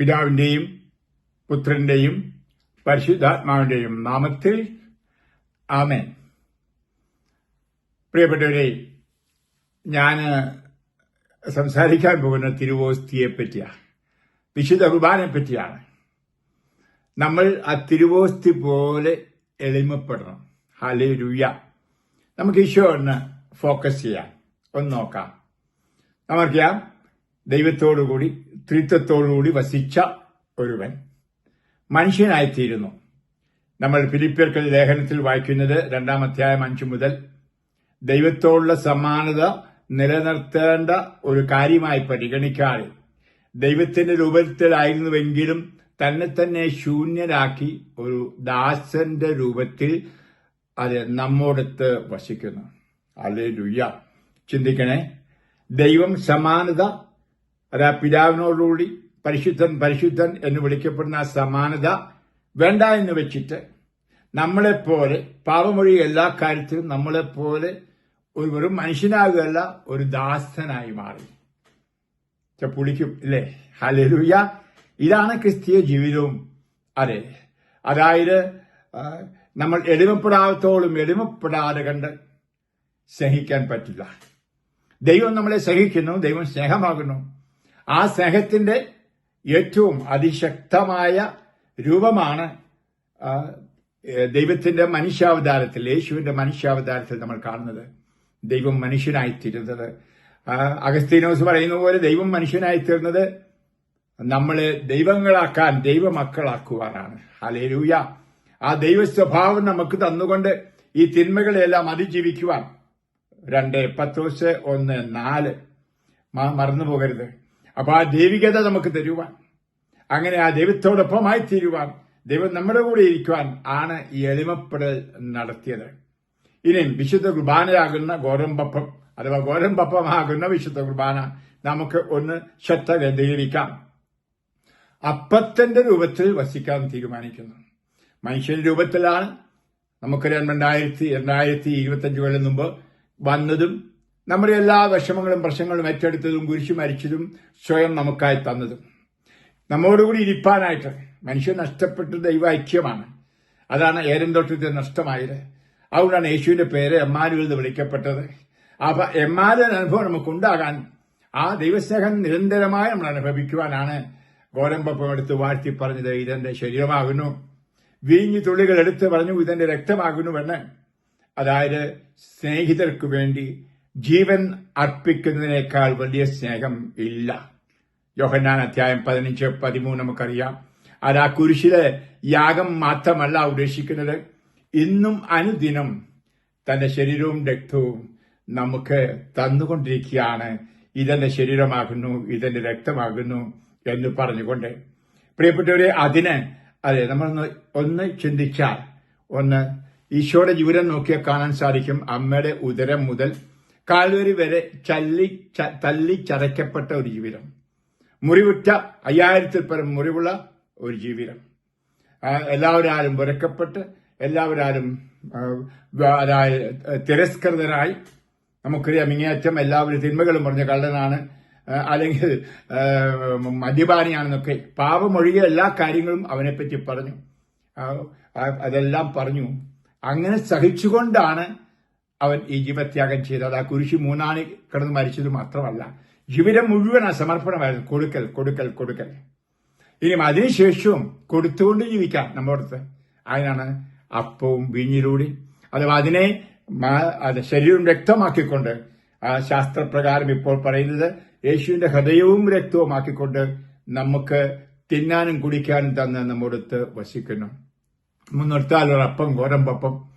പിതാവിന്റെയും പുത്രന്റെയും പരിശുദ്ധാത്മാവിന്റെയും നാമത്തിൽ ആമേൻ. പ്രിയപ്പെട്ടവരെ ഞാൻ സംസാരിക്കാൻ പോകുന്ന തിരുവോസ്തിയെ പറ്റിയാണ് വിശുദ്ധ കുർബാനെ പറ്റിയാണ് നമ്മൾ ആ തിരുവോസ്തി പോലെ എളിമപ്പെടണം. ഹലേ രുയ നമുക്ക് ഈശോ ഒന്ന് ഫോക്കസ് ചെയ്യാം ഒന്ന് നോക്കാം. നമുക്കറിയാം ദൈവത്തോടുകൂടി ത്രിത്വത്തോടുകൂടി വസിച്ച ഒരുവൻ. മനുഷ്യനായിത്തീരുന്നു. നമ്മൾ ഫിലിപ്പിയർക്കൽ ലേഖനത്തിൽ വായിക്കുന്നത് രണ്ടാം അധ്യായം അഞ്ചു മുതൽ. ദൈവത്തോടുള്ള സമാനത നിലനിർത്തേണ്ട ഒരു കാര്യമായി പരിഗണിക്കാതെ ദൈവത്തിന്റെ രൂപത്തിലായിരുന്നുവെങ്കിലും തന്നെ തന്നെ ശൂന്യരാക്കി ഒരു ദാസന്റെ രൂപത്തിൽ അത് നമ്മോടത്ത് വസിക്കുന്നു. അല്ലേ ലുയ്യ ചിന്തിക്കണേ ദൈവം സമാനത അത് ആ പിതാവിനോടുകൂടി പരിശുദ്ധൻ പരിശുദ്ധൻ എന്ന് വിളിക്കപ്പെടുന്ന ആ സമാനത വേണ്ട എന്ന് വെച്ചിട്ട് നമ്മളെപ്പോലെ പാപമൊഴി എല്ലാ കാര്യത്തിലും നമ്മളെപ്പോലെ ഒരു വെറും മനുഷ്യനാകുകയല്ല ഒരു ദാസനായി മാറി. പുളിക്കും ഇല്ലേ? ഹലലുയ ഇതാണ് ക്രിസ്തീയ ജീവിതവും. അതെ. അതായത് നമ്മൾ എളിമപ്പെടാത്തോളം എളിമപ്പെടാതെ കണ്ട് സ്നേഹിക്കാൻ പറ്റില്ല. ദൈവം നമ്മളെ സഹിക്കുന്നു ദൈവം സ്നേഹമാകുന്നു. ആ സ്നേഹത്തിന്റെ ഏറ്റവും അതിശക്തമായ രൂപമാണ് ദൈവത്തിന്റെ മനുഷ്യാവതാരത്തിൽ യേശുവിന്റെ മനുഷ്യാവതാരത്തിൽ നമ്മൾ കാണുന്നത്. ദൈവം മനുഷ്യനായിത്തീരുന്നത്. അഗസ്തീനോസ് പറയുന്ന പോലെ ദൈവം മനുഷ്യനായിത്തീർന്നത് നമ്മളെ ദൈവങ്ങളാക്കാൻ ദൈവമക്കളാക്കുവാനാണ്. ഹലേലൂയ ആ ദൈവ സ്വഭാവം നമുക്ക് തന്നുകൊണ്ട് ഈ തിന്മകളെല്ലാം അതിജീവിക്കുവാൻ. രണ്ട് പത്തോസ് ഒന്ന് നാല്. മറന്നു പോകരുത് അപ്പൊ ആ ദൈവികത നമുക്ക് തരുവാൻ അങ്ങനെ ആ ദൈവത്തോടൊപ്പമായി തീരുവാൻ ദൈവം നമ്മുടെ കൂടെ ഇരിക്കുവാൻ ആണ് ഈ എളിമപ്പെടൽ നടത്തിയത്. ഇനിയും വിശുദ്ധ കുർബാനയാകുന്ന ഗോരമ്പപ്പം അഥവാ ഗോരമ്പപ്പമാകുന്ന വിശുദ്ധ കുർബാന നമുക്ക് ഒന്ന് ശ്രദ്ധ കേന്ദ്രീകരിക്കാം അപ്പത്തിന്റെ രൂപത്തിൽ വസിക്കാൻ തീരുമാനിക്കുന്നു. മനുഷ്യന്റെ രൂപത്തിലാണ് നമുക്ക് രണ്ടായിരത്തി രണ്ടായിരത്തി ഇരുപത്തഞ്ച് കൊല്ലം മുമ്പ് വന്നതും നമ്മുടെ എല്ലാ വിഷമങ്ങളും പ്രശ്നങ്ങളും ഏറ്റെടുത്തതും കുരിശു മരിച്ചതും സ്വയം നമുക്കായി തന്നതും. നമ്മോടുകൂടി ഇരിപ്പാനായിട്ട് മനുഷ്യൻ നഷ്ടപ്പെട്ട ദൈവ ഐക്യമാണ്. അതാണ് ഏരൻ തൊട്ടത്തിൽ നഷ്ടമായത്. അതുകൊണ്ടാണ് യേശുവിന്റെ പേര് എമ്മാനുവൽ എന്ന് വിളിക്കപ്പെട്ടത്. അപ്പൊ എമ്മാനുവൽ അനുഭവം നമുക്കുണ്ടാകാൻ ആ ദൈവസ്നേഹം നിരന്തരമായി നമ്മൾ അനുഭവിക്കുവാനാണ് ഗോരമ്പപ്പം എടുത്ത് വാഴ്ത്തി പറഞ്ഞത്. ഇതെന്റെ ശരീരമാകുന്നു. വീഞ്ഞു തുള്ളികൾ എടുത്ത് പറഞ്ഞു ഇതെന്റെ രക്തമാകുന്നുവെന്ന്. അതായത് സ്നേഹിതർക്ക് വേണ്ടി ജീവൻ അർപ്പിക്കുന്നതിനേക്കാൾ വലിയ സ്നേഹം ഇല്ല. യോഹന്നാൻ അധ്യായം പതിനഞ്ച് പതിമൂന്ന് നമുക്കറിയാം. അത് ആ കുരിശിലെ യാഗം മാത്രമല്ല ഉദ്ദേശിക്കുന്നത്. ഇന്നും അനുദിനം തന്റെ ശരീരവും രക്തവും നമുക്ക് തന്നുകൊണ്ടിരിക്കുകയാണ്. ഇതെന്റെ ശരീരമാകുന്നു ഇതെന്റെ രക്തമാകുന്നു എന്ന് പറഞ്ഞുകൊണ്ട്. പ്രിയപ്പെട്ടവരെ അതിന് അതെ നമ്മളൊന്ന് ഒന്ന് ചിന്തിച്ചാൽ ഒന്ന് ഈശോയുടെ ജീവിതം നോക്കിയാൽ കാണാൻ സാധിക്കും. അമ്മയുടെ ഉദരം മുതൽ കാൽവരി വരെ ചല്ലി തല്ലിച്ചതയ്ക്കപ്പെട്ട തല്ലി ചതയ്ക്കപ്പെട്ട ഒരു ജീവിതം. മുറിവുറ്റ അയ്യായിരത്തിൽ പരം മുറിവുള്ള ഒരു ജീവിതം. എല്ലാവരും എല്ലാവരാലും വിറക്കപ്പെട്ട് എല്ലാവരാലും അതായത് തിരസ്കൃതരായി. നമുക്കറിയാം ഇങ്ങേയറ്റം എല്ലാവരും തിന്മകളും പറഞ്ഞ കള്ളനാണ്. അല്ലെങ്കിൽ മദ്യപാനിയാണെന്നൊക്കെ പാപമൊഴികെ എല്ലാ കാര്യങ്ങളും അവനെപ്പറ്റി പറഞ്ഞു. അതെല്ലാം പറഞ്ഞു. അങ്ങനെ സഹിച്ചുകൊണ്ടാണ് അവൻ ഈ ജീവത്യാഗം ചെയ്തത് ആ കുരിശി മൂന്നാണി കിടന്ന് മരിച്ചത് മാത്രമല്ല ജീവിതം മുഴുവൻ ആ സമർപ്പണമായിരുന്നു. കൊടുക്കൽ കൊടുക്കൽ കൊടുക്കൽ. ഇനിയും അതിനുശേഷവും കൊടുത്തുകൊണ്ട് ജീവിക്കാം നമ്മുടെ അടുത്ത്. അതിനാണ് അപ്പവും വീഞ്ഞിലൂടെ അഥവാ അതിനെ അത് ശരീരം വ്യക്തമാക്കിക്കൊണ്ട് ആ ശാസ്ത്രപ്രകാരം ഇപ്പോൾ പറയുന്നത് യേശുവിന്റെ ഹൃദയവും രക്തവുമാക്കിക്കൊണ്ട് നമുക്ക് തിന്നാനും കുടിക്കാനും തന്ന് നമ്മുടെ അടുത്ത് വസിക്കുന്നു. നമ്മൾ നിർത്താലൊരപ്പം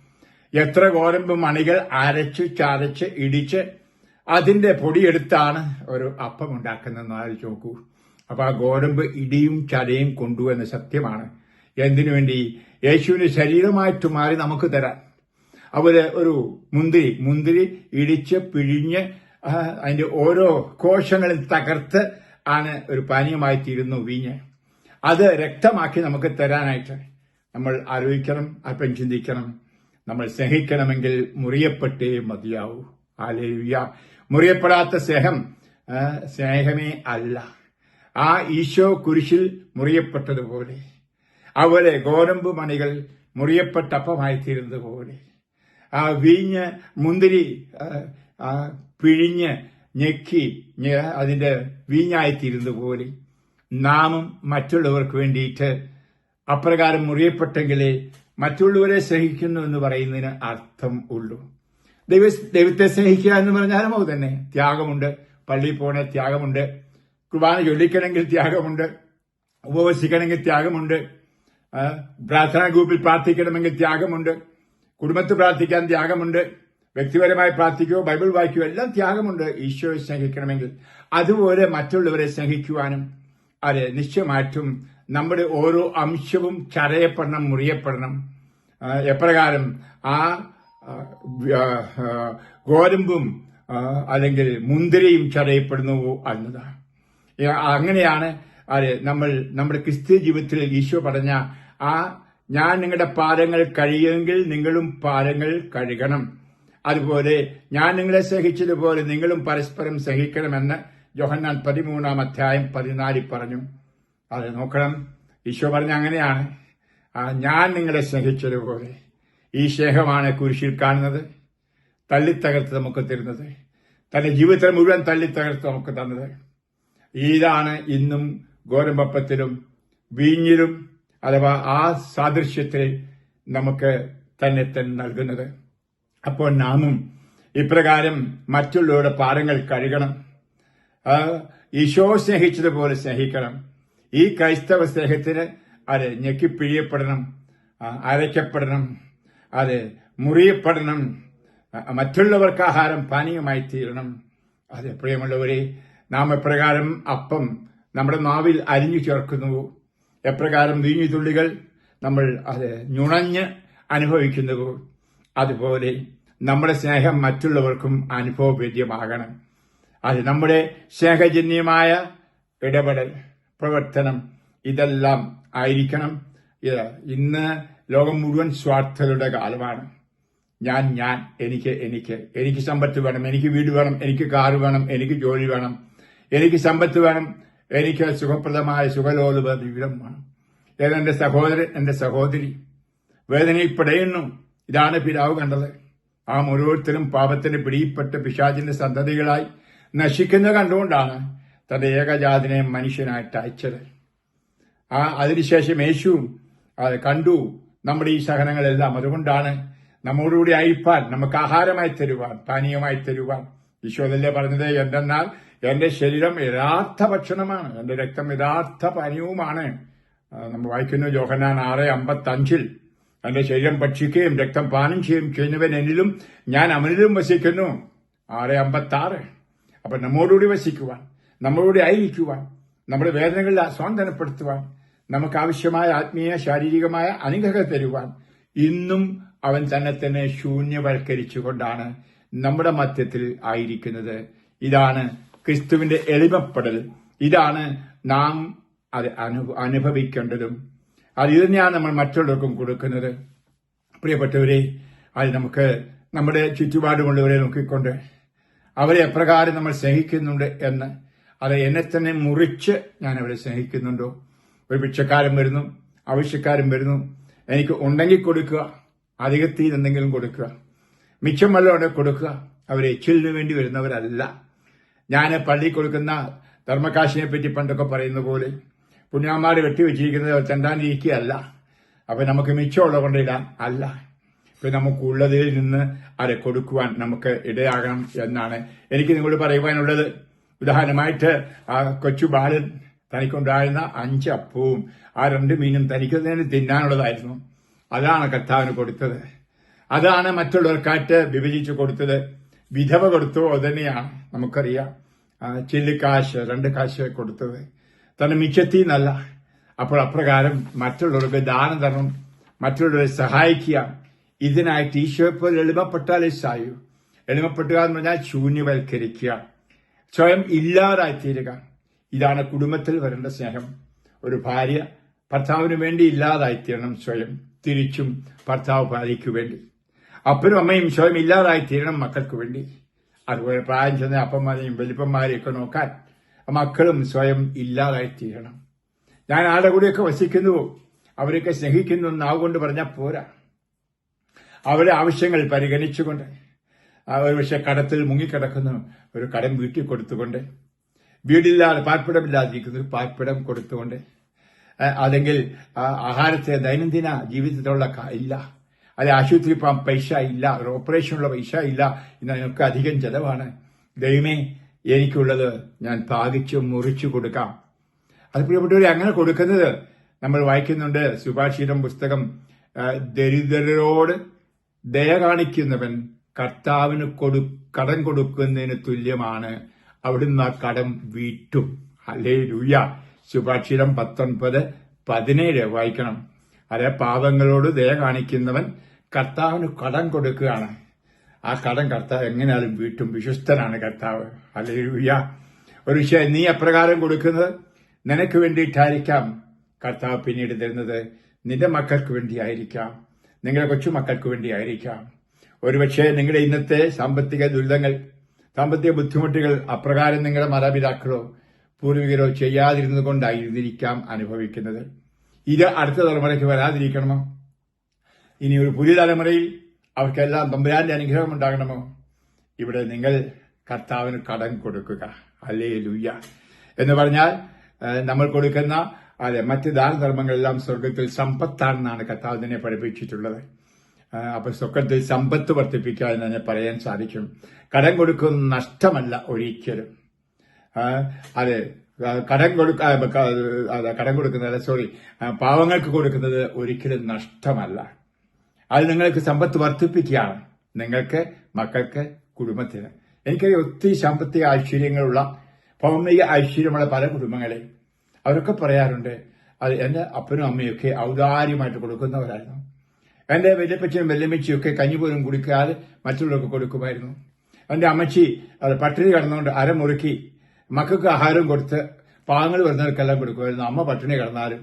എത്ര ഗോതമ്പ് മണികൾ അരച്ച് ചതച്ച് ഇടിച്ച് അതിന്റെ പൊടിയെടുത്താണ് ഒരു അപ്പം ഉണ്ടാക്കുന്നതെന്ന് ആലോചിച്ച് നോക്കൂ അപ്പോൾ ആ ഗോതമ്പ് ഇടിയും ചതയും കൊണ്ടു എന്ന സത്യമാണ്. എന്തിനു വേണ്ടി? യേശുവിന് ശരീരമായിട്ട് മാറി നമുക്ക് തരാൻ. അവർ ഒരു മുന്തിരി മുന്തിരി ഇടിച്ച് പിഴിഞ്ഞ് അതിന്റെ ഓരോ കോശങ്ങളിൽ തകർത്ത് ആണ് ഒരു പാനീയമായി തീരുന്നു വീഞ്ഞ്. അത് രക്തമാക്കി നമുക്ക് തരാനായിട്ട് നമ്മൾ ആലോചിക്കണം അല്പം ചിന്തിക്കണം. നമ്മൾ സ്നേഹിക്കണമെങ്കിൽ മുറിയപ്പെട്ടേ മതിയാവൂ. ആലേവ്യ മുറിയപ്പെടാത്ത സ്നേഹം സ്നേഹമേ അല്ല. ആ ഈശോ കുരിശിൽ മുറിയപ്പെട്ടതുപോലെ അതുപോലെ ഗോതമ്പ് മണികൾ മുറിയപ്പെട്ട തീരുന്നതുപോലെ ആ വീഞ്ഞ് മുന്തിരി പിഴിഞ്ഞ് ഞെക്കി അതിന്റെ വീഞ്ഞായിത്തീരുന്നതുപോലെ നാമും മറ്റുള്ളവർക്ക് വേണ്ടിയിട്ട് അപ്രകാരം മുറിയപ്പെട്ടെങ്കിലേ മറ്റുള്ളവരെ സ്നേഹിക്കുന്നു എന്ന് പറയുന്നതിന് അർത്ഥം ഉള്ളൂ. ദൈവ ദൈവത്തെ സ്നേഹിക്കുക എന്ന് പറഞ്ഞാലും അത് തന്നെ. ത്യാഗമുണ്ട്. പള്ളിയിൽ പോണ ത്യാഗമുണ്ട്. കുർബാന ചൊല്ലിക്കണമെങ്കിൽ ത്യാഗമുണ്ട്. ഉപവസിക്കണമെങ്കിൽ ത്യാഗമുണ്ട്. പ്രാർത്ഥനാ ഗ്രൂപ്പിൽ പ്രാർത്ഥിക്കണമെങ്കിൽ ത്യാഗമുണ്ട്. കുടുംബത്തിൽ പ്രാർത്ഥിക്കാൻ ത്യാഗമുണ്ട്. വ്യക്തിപരമായി പ്രാർത്ഥിക്കുകയോ ബൈബിൾ വായിക്കുകയോ എല്ലാം ത്യാഗമുണ്ട്. ഈശോയെ സ്നേഹിക്കണമെങ്കിൽ. അതുപോലെ മറ്റുള്ളവരെ സ്നേഹിക്കുവാനും അത് നിശ്ചയമായിട്ടും നമ്മുടെ ഓരോ അംശവും ചരയപ്പെടണം മുറിയപ്പെടണം. എപ്രകാരം ആ ഗോതമ്പും അല്ലെങ്കിൽ മുന്തിരിയും ചരയപ്പെടുന്നുവോ എന്നതാണ്. അങ്ങനെയാണ് അത് നമ്മൾ നമ്മുടെ ക്രിസ്ത്യ ജീവിതത്തിൽ ഈശോ പറഞ്ഞ ആ ഞാൻ നിങ്ങളുടെ പാദങ്ങൾ കഴിയുമെങ്കിൽ നിങ്ങളും പാദങ്ങൾ കഴുകണം. അതുപോലെ ഞാൻ നിങ്ങളെ സഹിച്ചതുപോലെ നിങ്ങളും പരസ്പരം സഹിക്കണമെന്ന് ജോഹന്നാൻ പതിമൂന്നാം അധ്യായം പതിനാലിൽ പറഞ്ഞു. അത് നോക്കണം. ഈശോ പറഞ്ഞ അങ്ങനെയാണ്. ഞാൻ നിങ്ങളെ സ്നേഹിച്ചതുപോലെ ഈ സ്നേഹമാണ് കുരിശിൽ കാണുന്നത് തള്ളിത്തകർത്ത് നമുക്ക് തരുന്നത് തന്റെ ജീവിതത്തെ മുഴുവൻ തള്ളിത്തകർത്ത് നമുക്ക് തന്നത്. ഇതാണ് ഇന്നും ഗോരമ്പപ്പത്തിലും വീഞ്ഞിലും അഥവാ ആ സാദൃശ്യത്തിൽ നമുക്ക് തന്നെ തന്നെ നൽകുന്നത്. അപ്പോൾ നാമും ഇപ്രകാരം മറ്റുള്ളവരുടെ പാരങ്ങൾ കഴുകണം. ഈശോ സ്നേഹിച്ചതുപോലെ സ്നേഹിക്കണം. ഈ ക്രൈസ്തവ സ്നേഹത്തിന് അത് ഞെക്കിപ്പിഴിയപ്പെടണം അരയ്ക്കപ്പെടണം അത് മുറിയപ്പെടണം മറ്റുള്ളവർക്ക് ആഹാരം പാനീയമായി തീരണം. അത് പ്രിയമുള്ളവരെ നാം എപ്രകാരം അപ്പം നമ്മുടെ നാവിൽ അരിഞ്ഞു ചേർക്കുന്നു. എപ്രകാരം വീഞ്ഞു തുള്ളികൾ നമ്മൾ അത് ഞുണഞ്ഞ് അനുഭവിക്കുന്നു. അതുപോലെ നമ്മുടെ സ്നേഹം മറ്റുള്ളവർക്കും അനുഭവവേദ്യമാകണം. അത് നമ്മുടെ സ്നേഹജന്യമായ ഇടപെടൽ. പ്രവർത്തനം ഇതെല്ലാം ആയിരിക്കണം. ഇന്ന് ലോകം മുഴുവൻ സ്വാർത്ഥതയുടെ കാലമാണ്. ഞാൻ ഞാൻ എനിക്ക് എനിക്ക്. എനിക്ക് സമ്പത്ത് വേണം എനിക്ക് വീട് വേണം എനിക്ക് കാറ് വേണം എനിക്ക് ജോലി വേണം. എനിക്ക് സമ്പത്ത് വേണം എനിക്ക് സുഖപ്രദമായ സുഖലോലുപ ജീവിതം വേണം. ഏതെന്റെ സഹോദരൻ എന്റെ സഹോദരി? വേദനയിൽപ്പെടയുന്നു ഇതാണ് പിതാവ് കണ്ടത്. ആ ഓരോരുത്തരും പാപത്തിന് പിടിയിപ്പെട്ട് പിശാചിന്റെ സന്തതികളായി നശിക്കുന്നത് കണ്ടുകൊണ്ടാണ്. തന്റെ ഏകജാതിനെ മനുഷ്യനായിട്ട് അയച്ചത്. ആ അതിനുശേഷം യേശുവും അത് കണ്ടു. നമ്മുടെ ഈ സഹനങ്ങളെല്ലാം അതുകൊണ്ടാണ് നമ്മോടുകൂടി അയപ്പാൻ നമുക്ക് ആഹാരമായി തരുവാൻ പാനീയമായി തരുവാൻ. ഈശോതല്ലേ പറഞ്ഞത്? എന്തെന്നാൽ എന്റെ ശരീരം യഥാർത്ഥ ഭക്ഷണമാണ്. എന്റെ രക്തം യഥാർത്ഥ പാനീയവുമാണ്. നമ്മൾ വായിക്കുന്നു ജോഹന്നാൻ ആറ് അമ്പത്തി അഞ്ചിൽ എന്റെ ശരീരം ഭക്ഷിക്കുകയും രക്തം പാനം ചെയ്യുകയും ചെയ്യുന്നവൻ എന്നിലും ഞാൻ അവനിലും വസിക്കുന്നു. ആറ് അമ്പത്തി ആറ് അപ്പൊ നമ്മോടുകൂടി വസിക്കുവാൻ. നമ്മളോട് ആയിരിക്കുവാൻ നമ്മുടെ വേദനകളിൽ സ്വാന്തനപ്പെടുത്തുവാൻ നമുക്കാവശ്യമായ ആത്മീയ ശാരീരികമായ അനുഗ്രഹം തരുവാൻ ഇന്നും അവൻ തന്നെ തന്നെ ശൂന്യവൽക്കരിച്ചുകൊണ്ടാണ് നമ്മുടെ മധ്യത്തിൽ ആയിരിക്കുന്നത്. ഇതാണ് ക്രിസ്തുവിന്റെ എളിമപ്പെടൽ. ഇതാണ് നാം അത് അനു- അനുഭവിക്കേണ്ടതും. അത് ഇത് തന്നെയാണ് നമ്മൾ മറ്റുള്ളവർക്കും കൊടുക്കുന്നത്. പ്രിയപ്പെട്ടവരെ അത് നമുക്ക് നമ്മുടെ ചുറ്റുപാടുമുള്ളവരെ നോക്കിക്കൊണ്ട് അവരെ എപ്രകാരം നമ്മൾ സ്നേഹിക്കുന്നുണ്ട് എന്ന് അത് എന്നെ തന്നെ മുറിച്ച് ഞാൻ അവരെ സ്നേഹിക്കുന്നുണ്ടോ? ഒരു ഭിക്ഷക്കാരൻ വരുന്നു ആവശ്യക്കാരൻ വരുന്നു. എനിക്ക് ഉണ്ടെങ്കിൽ കൊടുക്കുക അധികത്തിൽ എന്തെങ്കിലും കൊടുക്കുക. മിച്ചം വല്ലതും കൊടുക്കുക. അവർ എച്ചിലിന് വേണ്ടി വരുന്നവരല്ല. ഞാൻ പള്ളി കൊടുക്കുന്ന ധർമ്മകാശിനെ പറ്റി പണ്ടൊക്കെ പറയുന്ന പോലെ പുണ്യാമാർ വെട്ടിവെച്ചിരിക്കുന്നത് തെണ്ടാനിരിക്കുകയല്ല. അപ്പൊ നമുക്ക് മിച്ചമുള്ള കൊണ്ടിടാൻ അല്ല. ഇപ്പൊ നമുക്കുള്ളതിൽ നിന്ന് അത് കൊടുക്കുവാൻ നമുക്ക് ഇടയാകണം എന്നാണ് എനിക്ക് നിങ്ങളോട് പറയുവാനുള്ളത്. ഉദാഹരണമായിട്ട് ആ കൊച്ചു ബാലൻ തനിക്കുണ്ടായിരുന്ന അഞ്ച് അപ്പവും ആ രണ്ട് മീനും തനിക്ക് തന്നെ തിന്നാനുള്ളതായിരുന്നു. അതാണ് കർത്താവിന് കൊടുത്തത്. അതാണ് മറ്റുള്ളവർക്കായിട്ട് വിഭജിച്ചു കൊടുത്തത്. വിധവ കൊടുത്തോ അതുതന്നെയാണ് നമുക്കറിയാം. ചില്ലിക്കാശ് രണ്ട് കാശ് കൊടുത്തത്. തന്നെ മിച്ചത്തിൽ നിന്നല്ല അപ്പോൾ അപ്രകാരം മറ്റുള്ളവർക്ക് ദാനം തരണം മറ്റുള്ളവരെ സഹായിക്കുക. ഇതിനായിട്ട് ഈശോ ഇപ്പോൾ എളിമപ്പെട്ടാലേ സായു. എളിമപ്പെട്ടുക എന്ന് പറഞ്ഞാൽ ശൂന്യവൽക്കരിക്കുക. സ്വയം ഇല്ലാതായിത്തീരുക. ഇതാണ് കുടുംബത്തിൽ വരേണ്ട സ്നേഹം. ഒരു ഭാര്യ ഭർത്താവിന് വേണ്ടി ഇല്ലാതായിത്തീരണം സ്വയം. തിരിച്ചും ഭർത്താവ് ഭാര്യയ്ക്ക് വേണ്ടി. അപ്പനും അമ്മയും സ്വയം ഇല്ലാതായിത്തീരണം മക്കൾക്ക് വേണ്ടി. അതുപോലെ പ്രായം ചെന്ന അപ്പന്മാരെയും വലിപ്പന്മാരെയും ഒക്കെ നോക്കാൻ മക്കളും സ്വയം ഇല്ലാതായി തീരണം ഞാൻ ആരുടെ കൂടെയൊക്കെ വസിക്കുന്നുവോ അവരൊക്കെ സ്നേഹിക്കുന്നു നാവുകൊണ്ട് പറഞ്ഞാൽ പോരാ. അവരുടെ ആവശ്യങ്ങൾ പരിഗണിച്ചുകൊണ്ട് ആ ഒരു പക്ഷെ കടത്തിൽ മുങ്ങിക്കിടക്കുന്ന ഒരു കടം വീട്ടിൽ കൊടുത്തുകൊണ്ട് വീടില്ലാതെ പാർപ്പിടമില്ലാതിരിക്കുന്ന ഒരു പാർപ്പിടം കൊടുത്തുകൊണ്ട് അല്ലെങ്കിൽ ആഹാരത്തെ ദൈനംദിന ജീവിതത്തിലുള്ള ഇല്ല. അല്ലെ ആശുപത്രി പോകാൻ പൈസ ഇല്ല ഒരു ഓപ്പറേഷനുള്ള പൈസ ഇല്ല ഇന്ന് നിങ്ങൾക്ക് അധികം ചെലവാണ്. ദൈവമേ എനിക്കുള്ളത് ഞാൻ പാകിച്ചു മുറിച്ചു കൊടുക്കാം. അത് പ്രിയപ്പെട്ടവരെ അങ്ങനെ കൊടുക്കുന്നത് നമ്മൾ വായിക്കുന്നുണ്ട്. സുഭാഷിതം പുസ്തകം ദരിദ്രരോട് ദയ കാണിക്കുന്നവൻ കർത്താവിന് കൊടു കടം കൊടുക്കുന്നതിന് തുല്യമാണ്. അവിടുന്ന് ആ കടം വീട്ടും. അല്ലേ രൂയ സുഭാഷിതം പത്തൊൻപത് പതിനേഴ് വായിക്കണം. അതെ പാപങ്ങളോട് ദയ കാണിക്കുന്നവൻ കർത്താവിന് കടം കൊടുക്കുകയാണ്. ആ കടം കർത്താവ് എങ്ങനെയാലും വീട്ടും. വിശ്വസ്തനാണ് കർത്താവ്. അല്ലേ രൂയ ഒരു വിഷയം നീ അപ്രകാരം കൊടുക്കുന്നത്? നിനക്ക് വേണ്ടിയിട്ടായിരിക്കാം കർത്താവ് പിന്നീട് തരുന്നത്. നിന്റെ മക്കൾക്ക് വേണ്ടിയായിരിക്കാം. നിങ്ങളുടെ കൊച്ചുമക്കൾക്ക് വേണ്ടിയായിരിക്കാം. ഒരുപക്ഷെ നിങ്ങളുടെ ഇന്നത്തെ സാമ്പത്തിക ദുരിതങ്ങൾ സാമ്പത്തിക ബുദ്ധിമുട്ടുകൾ അപ്രകാരം നിങ്ങളുടെ മാതാപിതാക്കളോ പൂർവികരോ ചെയ്യാതിരുന്നത് കൊണ്ടായിരുന്നിരിക്കാം അനുഭവിക്കുന്നത്. ഇത് അടുത്ത തലമുറയ്ക്ക് വരാതിരിക്കണമോ? ഇനി ഒരു പുതിയ തലമുറയിൽ അവർക്കെല്ലാം തമ്പുരാന്റെ അനുഗ്രഹം ഉണ്ടാകണമോ? ഇവിടെ നിങ്ങൾ കർത്താവിന് കടം കൊടുക്കുക. അല്ലേ ലൂയ്യ എന്ന് പറഞ്ഞാൽ നമ്മൾ കൊടുക്കുന്ന അതെ മറ്റ് ദാനധർമ്മങ്ങളെല്ലാം സ്വർഗത്തിൽ സമ്പത്താണെന്നാണ് കർത്താവ് തന്നെ പഠിപ്പിച്ചിട്ടുള്ളത്. ആ, അപ്പൊ സ്വർഗത്തിൽ സമ്പത്ത് വർദ്ധിപ്പിക്കുക എന്ന് തന്നെ പറയാൻ സാധിക്കും. കടം കൊടുക്കുന്ന നഷ്ടമല്ല ഒരിക്കലും. അതെ കടം കൊടുക്ക കടം കൊടുക്കുന്നത് സോറി പാവങ്ങൾക്ക് കൊടുക്കുന്നത് ഒരിക്കലും നഷ്ടമല്ല. അത് നിങ്ങൾക്ക് സമ്പത്ത് വർദ്ധിപ്പിക്കുകയാണ്. നിങ്ങൾക്ക് മക്കൾക്ക് കുടുംബത്തിന്. എനിക്കറിയാം ഒത്തിരി സാമ്പത്തിക ഐശ്വര്യങ്ങളുള്ള ഭൗമിക ഐശ്വര്യമുള്ള പല കുടുംബങ്ങളെ. അവരൊക്കെ പറയാറുണ്ട് അത് എന്റെ അപ്പനും അമ്മയൊക്കെ ഔദാര്യമായിട്ട് കൊടുക്കുന്നവരായിരുന്നു. എന്റെ വല്യപ്പച്ചനും വല്യമ്മച്ചിയും ഒക്കെ കഞ്ഞി പോലും കുടിക്കാതെ മറ്റുള്ളവർക്ക് കൊടുക്കുമായിരുന്നു. എന്റെ അമ്മച്ചി അത് പട്ടിണി കിടന്നുകൊണ്ട് അരമുറുക്കി മക്കൾക്ക് ആഹാരം കൊടുത്ത് പാങ്ങൾ വരുന്നവർക്കെല്ലാം കൊടുക്കുമായിരുന്നു. അമ്മ പട്ടിണി കിടന്നാലും.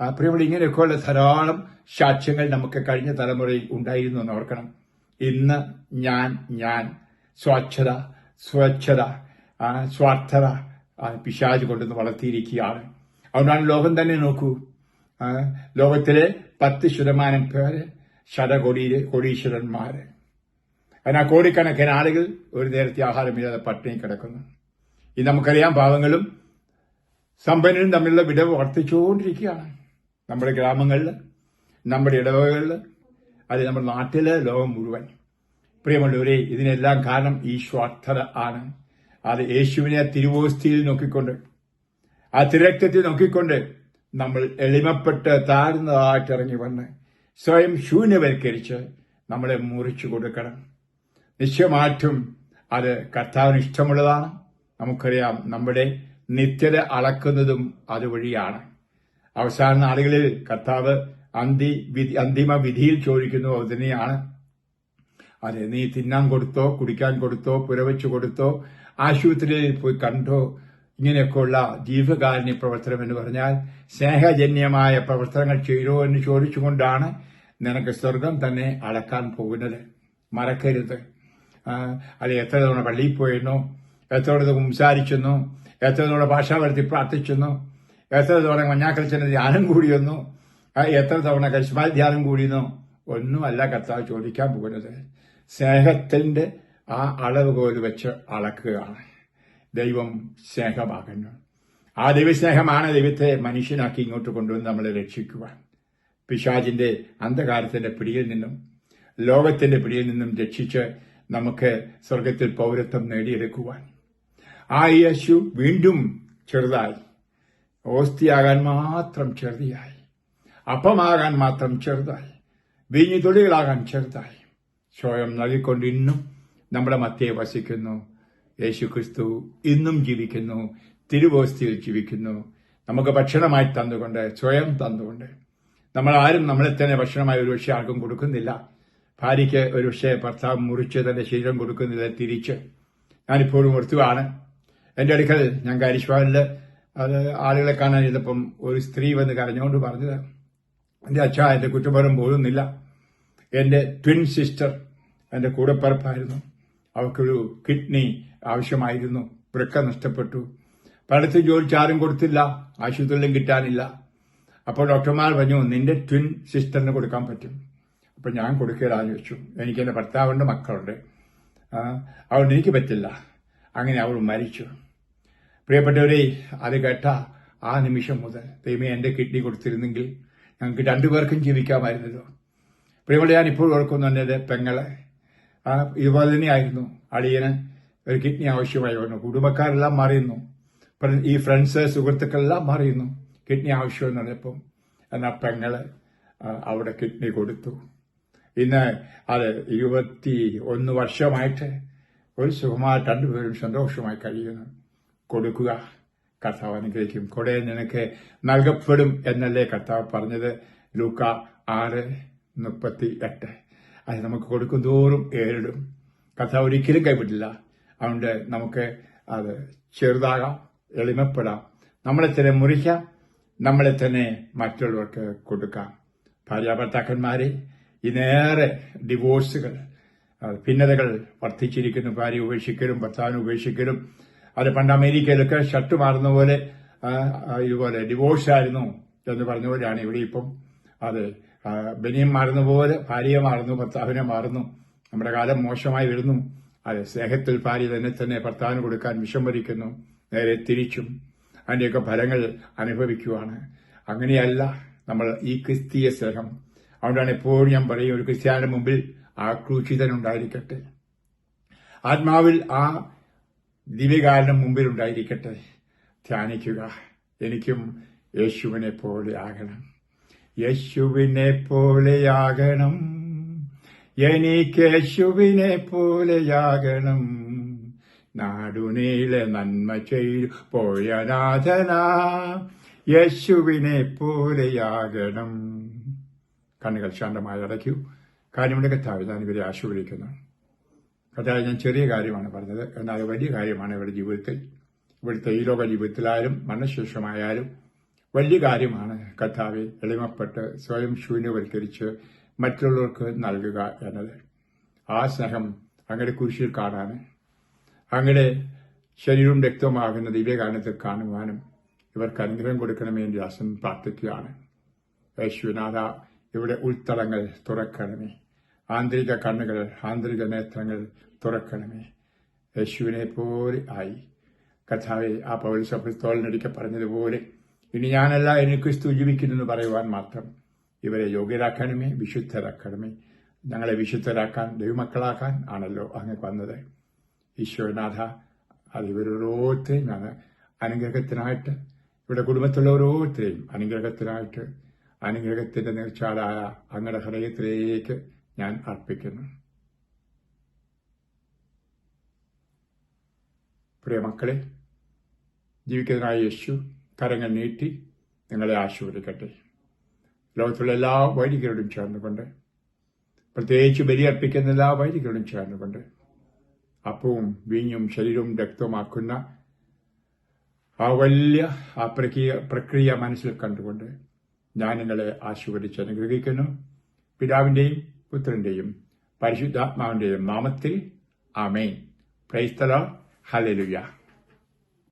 പ്രിയമുള്ള ഇങ്ങനെയൊക്കെയുള്ള ധാരാളം സാക്ഷ്യങ്ങൾ നമുക്ക് കഴിഞ്ഞ തലമുറയിൽ ഉണ്ടായിരുന്നു എന്ന് ഓർക്കണം. ഇന്ന് ഞാൻ ഞാൻ സ്വച്ഛത സ്വച്ഛത സ്വാർത്ഥത പിശാജ് കൊണ്ടുവന്ന് വളർത്തിയിരിക്കുകയാണ്. അതുകൊണ്ടാണ് ലോകം തന്നെ നോക്കൂ. ലോകത്തിലെ പത്ത് ശതമാനം പേര് ശതകോടി കൊടീശ്വരന്മാര്. അതിനാ കോടിക്കണക്കിന് ആളുകൾ ഒരു നേരത്തെ ആഹാരമില്ലാതെ പട്ടിണി കിടക്കുന്നു. ഇത് നമുക്കറിയാം പാവങ്ങളും സമ്പന്നരും തമ്മിലുള്ള വിടവ് വർദ്ധിച്ചുകൊണ്ടിരിക്കുകയാണ്. നമ്മുടെ ഗ്രാമങ്ങളിൽ നമ്മുടെ ഇടവകളിൽ അത് നമ്മുടെ നാട്ടിൽ ലോകം മുഴുവൻ. പ്രിയമുള്ളവരെ ഇതിനെല്ലാം കാരണം ഈ സ്വാർത്ഥത ആണ്. അത് യേശുവിനെ തിരുവോസ്തിയിൽ നോക്കിക്കൊണ്ട് ആ തിരക്തത്തിൽ നോക്കിക്കൊണ്ട് നമ്മൾ എളിമപ്പെട്ട് താഴ്ന്നതായിട്ടിറങ്ങി വന്ന് സ്വയം ശൂന്യവൽക്കരിച്ച് നമ്മളെ മുറിച്ചു കൊടുക്കണം. നിശ്ചയമായിട്ടും അത് കർത്താവിന് ഇഷ്ടമുള്ളതാണ്. നമുക്കറിയാം നമ്മുടെ നിത്യത അളക്കുന്നതും അതുവഴിയാണ്. അവസാന നാളുകളിൽ കർത്താവ് അന്തി അന്തിമ വിധിയിൽ ചോദിക്കുന്നു അത് തന്നെയാണ്. അതെ നീ തിന്നാൻ കൊടുത്തോ കുടിക്കാൻ കൊടുത്തോ പുരവച്ചു കൊടുത്തോ ആശുപത്രിയിൽ പോയി കണ്ടോ ഇങ്ങനെയൊക്കെയുള്ള ജീവകാരുണ്യ പ്രവർത്തനം എന്ന് പറഞ്ഞാൽ സ്നേഹജന്യമായ പ്രവർത്തനങ്ങൾ ചെയ്തോ എന്ന് ചോദിച്ചുകൊണ്ടാണ് നിനക്ക് സ്വർഗം തന്നെ അളക്കാൻ പോകുന്നത്. മറക്കരുത്. അത് എത്ര തവണ പള്ളിയിൽ പോയിരുന്നു എത്ര തവണ സംസാരിച്ചെന്നു എത്ര തവണ ഭാഷ വരുത്തി പ്രാർത്ഥിച്ചെന്നു എത്ര തവണ മഞ്ഞാക്കളിച്ചന് ധ്യാനം കൂടിയെന്നു എത്ര തവണ കരിശ്മാ ധ്യാനം കൂടിയെന്നോ ഒന്നുമല്ല കർത്താവ് ചോദിക്കാൻ പോകുന്നത്. സ്നേഹത്തിന്റെ ആ അളവ് കോൽ വെച്ച് അളക്കുകയാണ്. ദൈവം സ്നേഹമാകുന്നു. ആ ദൈവസ്നേഹമാണ് ദൈവത്തെ മനുഷ്യനാക്കി ഇങ്ങോട്ട് കൊണ്ടുവന്ന് നമ്മളെ രക്ഷിക്കുവാൻ. പിശാജിന്റെ അന്ധകാരത്തിന്റെ പിടിയിൽ നിന്നും ലോകത്തിന്റെ പിടിയിൽ നിന്നും രക്ഷിച്ച് നമുക്ക് സ്വർഗത്തിൽ പൗരത്വം നേടിയെടുക്കുവാൻ. ആ യേശു വീണ്ടും ചെറുതായി. ഓസ്തിയാകാൻ മാത്രം ചെറുതായി അപ്പമാകാൻ മാത്രം ചെറുതായി. വീഞ്ഞു തൊഴിലാകാൻ ചെറുതായി. സ്വയം നൽകിക്കൊണ്ട് ഇന്നും നമ്മുടെ മധ്യയെ വസിക്കുന്നു. യേശു ക്രിസ്തു ഇന്നും ജീവിക്കുന്നു തിരുവോസ്തിയിൽ ജീവിക്കുന്നു. നമുക്ക് ഭക്ഷണമായി തന്നുകൊണ്ട് സ്വയം തന്നുകൊണ്ട്. നമ്മൾ ആരും നമ്മളെ തന്നെ ഭക്ഷണമായി ഒരു പക്ഷേ ആർക്കും കൊടുക്കുന്നില്ല. ഭാര്യയ്ക്ക് ഒരു പക്ഷേ ഭർത്താവ് മുറിച്ച് തന്റെ ശരീരം കൊടുക്കുന്നില്ല തിരിച്ച്. ഞാനിപ്പോഴും ഓർത്തുവാണ്. എന്റെ അടുക്കൽ ഞാൻ കാരിശ്വാനിൽ അത് ആളുകളെ കാണാൻ ഇതിപ്പം ഒരു സ്ത്രീ വന്ന് കരഞ്ഞുകൊണ്ട് പറഞ്ഞത് എന്റെ അച്ഛ എന്റെ കുറ്റപരം പോകുന്നില്ല എന്റെ ട്വിൻ സിസ്റ്റർ എന്റെ കൂടെപ്പറപ്പായിരുന്നു. അവൾക്കൊരു കിഡ്നി ആവശ്യമായിരുന്നു. വൃക്ക നഷ്ടപ്പെട്ടു. പലയിടത്ത് ജോലിച്ച് ആരും കൊടുത്തില്ല. ആശുപത്രിയിലും കിട്ടാനില്ല. അപ്പോൾ ഡോക്ടർമാർ പറഞ്ഞു നിന്റെ ട്വിൻ സിസ്റ്ററിന് കൊടുക്കാൻ പറ്റും. അപ്പൊ ഞാൻ കൊടുക്കലാന്ന് വെച്ചു എനിക്ക് എന്റെ ഭർത്താവുണ്ട് മക്കളുണ്ട്. അവൾ എനിക്ക് പറ്റില്ല. അങ്ങനെ അവൾ മരിച്ചു. പ്രിയപ്പെട്ടവരെ അത് കേട്ട ആ നിമിഷം മുതൽ ദൈവമേ എന്റെ കിഡ്നി കൊടുത്തിരുന്നെങ്കിൽ ഞങ്ങൾക്ക് രണ്ടുപേർക്കും ജീവിക്കാമായിരുന്നല്ലോ. പ്രിയമുള്ള ഞാൻ ഇപ്പോൾ ഓർക്കുന്നു എന്റെ പെങ്ങളെ. ഇതുപോലെ തന്നെയായിരുന്നു അളിയന് ഒരു കിഡ്നി ആവശ്യമായി വന്നു. കുടുംബക്കാരെല്ലാം മറിയുന്നു ഈ ഫ്രണ്ട്സ് സുഹൃത്തുക്കളെല്ലാം മറിയുന്നു കിഡ്നി ആവശ്യമെന്ന് പറഞ്ഞപ്പം. എന്നാൽ പെങ്ങൾ അവിടെ കിഡ്നി കൊടുത്തു. ഇന്ന് അത് ഇരുപത്തി ഒന്ന് വർഷമായിട്ട് ഒരു സുഖമായി രണ്ടുപേരും സന്തോഷമായി കഴിയുന്നു. കൊടുക്കുക കർത്താവ് അനുഗ്രഹിക്കും. കൊടേ നിനക്ക് നൽകപ്പെടും എന്നല്ലേ കർത്താവ് പറഞ്ഞത്? ലൂക്ക ആറ് മുപ്പത്തി എട്ട് അത് നമുക്ക് കൊടുക്കും തോറും ഏറിടും. കഥ ഒരിക്കലും കൈവിട്ടില്ല അതുകൊണ്ട് നമുക്ക് അത് ചെറുതാകാം എളിമപ്പെടാം. നമ്മളെ തന്നെ മുറിക്കാം നമ്മളെ തന്നെ മറ്റുള്ളവർക്ക് കൊടുക്കാം. ഭാര്യ ഭർത്താക്കന്മാരെ ഇന്നേറെ ഡിവോഴ്സുകൾ ഭിന്നതകൾ വർദ്ധിച്ചിരിക്കുന്നു. ഭാര്യ ഉപേക്ഷിക്കലും ഭർത്താവിനെ ഉപേക്ഷിക്കലും. അത് പണ്ട് അമേരിക്കയിലൊക്കെ ഷർട്ട് മാറുന്ന പോലെ ഇതുപോലെ ഡിവോഴ്സ് ആയിരുന്നു എന്ന് പറഞ്ഞ പോലെയാണ് ഇവിടെ ഇപ്പം അത് ആ, ബനിയം മാറുന്ന പോലെ ഭാര്യയെ മാറുന്നു ഭർത്താവിനെ മാറുന്നു. നമ്മുടെ കാലം മോശമായി വരുന്നു. അതെ സ്നേഹത്തിൽ ഭാര്യ തന്നെ തന്നെ ഭർത്താവിന് കൊടുക്കാൻ വിഷം വരിക്കുന്നു. നേരെ തിരിച്ചും അതിന്റെയൊക്കെ ഫലങ്ങൾ അനുഭവിക്കുവാണ്. അങ്ങനെയല്ല നമ്മൾ ഈ ക്രിസ്തീയ സ്നേഹം. അതുകൊണ്ടാണ് എപ്പോഴും ഞാൻ പറയും ഒരു ക്രിസ്ത്യാനിയുടെ മുമ്പിൽ ആക്രൂശിതനുണ്ടായിരിക്കട്ടെ. ആത്മാവിൽ ആ ദിവ്യകാരനും മുമ്പിൽ ഉണ്ടായിരിക്കട്ടെ ധ്യാനിക്കുക. എനിക്കും യേശുവിനെ പോലെ ആകണം. യേശുവിനെ പോലെയാകണം എനിക്ക് യേശുവിനെ പോലെയാകണം നാടുനീളെ നന്മ ചെയ്തു പോയനാഥന യേശുവിനെ പോലെയാകണം കണ്ണുകൾ ശാന്തമായി അടയ്ക്കൂ. കാര്യമുണ്ട് കത്താവ് ഞാൻ ഇവരെ ആശീർവദിക്കുന്നു കഥാവ് ഞാൻ ചെറിയ കാര്യമാണ് പറഞ്ഞത്. എന്നാൽ വലിയ കാര്യമാണ് ഇവരുടെ ജീവിതത്തിൽ. ഇവിടുത്തെ ഈ ലോക ജീവിതത്തിലായാലും മരണശേഷമായാലും വലിയ കാര്യമാണ് കഥാവിൽ എളിമപ്പെട്ട് സ്വയം ശൂന്യവൽക്കരിച്ച് മറ്റുള്ളവർക്ക് നൽകുക എന്നത്. ആ സ്നേഹം അങ്ങയുടെ കുരിശിൽ കാണാൻ അങ്ങയുടെ ശരീരവും രക്തവുമാകുന്ന ദിവ്യകാരണത്തിൽ കാണുവാനും ഇവർക്ക് അനുഗ്രഹം കൊടുക്കണമേ എന്ന് ദാസൻ പ്രാർത്ഥിക്കുകയാണ്. യേശുനാഥ ഇവിടെ ഉൾത്തളങ്ങൾ തുറക്കണമേ. ആന്തരിക കണ്ണുകൾ ആന്തരിക നേത്രങ്ങൾ തുറക്കണമേ. യേശുവിനെ പോലെ ആയി. കഥാവെ ആ പൗരസഭ തോളിനടിക്ക പറഞ്ഞതുപോലെ ഇനി ഞാനല്ല എന്നെ ക്രിസ്തു പറയുവാൻ മാത്രം ഇവരെ യോഗ്യരാക്കണമേ വിശുദ്ധരാക്കണമേ ഞങ്ങളെ വിശുദ്ധരാക്കാൻ ദൈവമക്കളാക്കാൻ ആണല്ലോ അങ്ങ് വന്നത്. ഈശ്വരനാഥ അത് ഇവരോരോരുത്തരെയും ഞാൻ അനുഗ്രഹത്തിനായിട്ട് ഇവിടെ കുടുംബത്തിലുള്ള ഓരോരുത്തരെയും അനുഗ്രഹത്തിനായിട്ട് അനുഗ്രഹത്തിന്റെ നേർച്ചാടായ അങ്ങയുടെ ഹൃദയത്തിലേക്ക് ഞാൻ അർപ്പിക്കുന്നു. പ്രിയ മക്കളെ ജീവിക്കുന്നതിനായ യേശു കരങ്ങൾ നീട്ടി നിങ്ങളെ ആശീർവദിക്കട്ടെ. ലോകത്തുള്ള എല്ലാ വൈദികരോടും ചേർന്നുകൊണ്ട് പ്രത്യേകിച്ച് ബലിയർപ്പിക്കുന്ന എല്ലാ വൈദികരോടും ചേർന്നുകൊണ്ട് അപ്പവും വീഞ്ഞും ശരീരവും രക്തവുമാക്കുന്ന ആ വലിയ ആ പ്രക്രിയ പ്രക്രിയ മനസ്സിൽ കണ്ടുകൊണ്ട് ഞാൻ നിങ്ങളെ ആശീർവദിച്ച് അനുഗ്രഹിക്കുന്നു. പിതാവിന്റെയും പുത്രന്റെയും പരിശുദ്ധാത്മാവിന്റെയും നാമത്തിൽ ആമേൻ. പ്രൈസ്തല ഹലലുയ